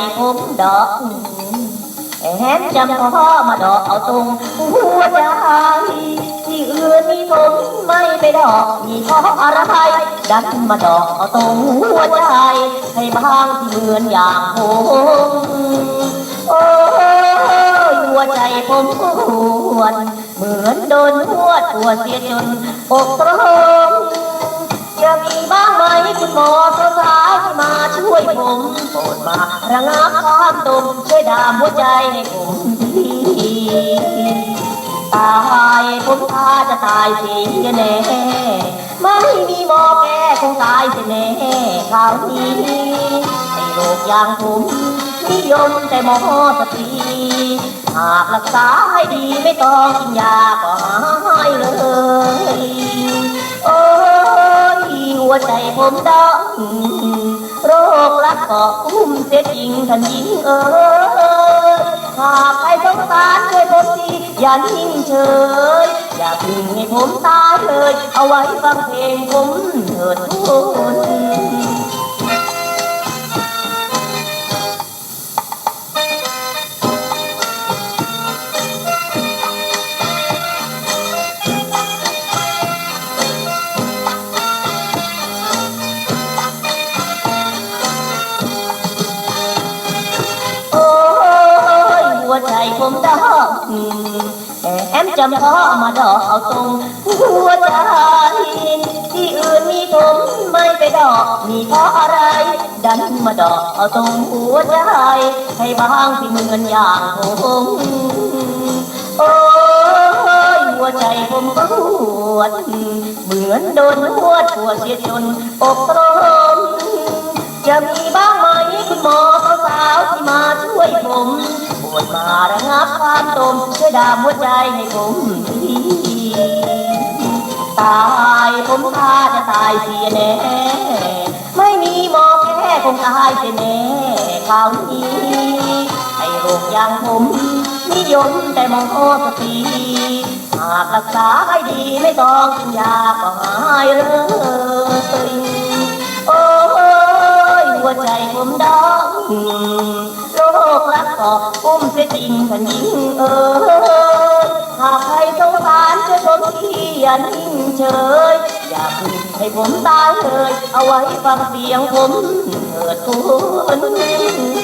ใจผมดอกแหมจำพ่อมาดอกเอาตรงหัวใจที่อื่นนี่ผมไม่ไปดอกมีพราะอะไรดันมาดอกเอาตรงหัวใจให้บางที่เหมือนอย่างผมโอ้ยหัวใจผมปวดเหมือนโดนหัวดปวดเสียจนอกตรงจะมีบ้างไหมคุณหมอส มาช่วยผมโปรดมาระงับความตุ่มช่วยดามหัวใจให้ผมทีตายผมพาจะตายเสียแน่ไม่มีหมอแก้คงตายเสียแน่คราวนี้ไอ้โรคอย่างผมนิยมแต่หมอสตรีหากรักษาให้ดีไม่ต้องกินยาก็หายเลยโอ้ยหัวใจผมดำ โรครักเกาะคุ้มเสียจริงท่านหญิงเอ๋ยหากใครสงสารช่วยผมทีอย่านิ่งเฉย อย่าพึ่งให้ผมตายเลย เอาไว้ฟังเพลงผมเถิดทุกคน หัวใจผมดอกแอมจำพาะมาดอกเอาตรงหัวใจที่อื่นมีผมไม่ไปดอกมีเพราะอะไร ดันมาดอกเอาตรงหัวใจให้บางที่เหมือนอย่างผมโอ้ยหัวใจผมปวดเหมือนโดนหัวดปวดเสียจนอกตรงจะมีบ้างไหมคุณหมอสาวที่มาช่วยผม ดมาระงับความตมช่วยดามหัวใจให้ผมทีตายผมพาจะตายเสียแน่ ไม่มีหมอแค่คงตายเสียแน่คราวนี้ไอ้โรคอย่างผมนิยมแต่มอสตีหากรักษาให้ดีไม่ต้องกินยาก็หายเลยโอ้ยหัวใจผมดำโร ครักอุ้มเสียจริงท่นยิ่งเออหากใครสงสารช่วยผมทีอย่านิ่งเฉย อย่าพึ่งให้ผมตายเลย เอาไว้ฟังเสียงผมเถิดคุณ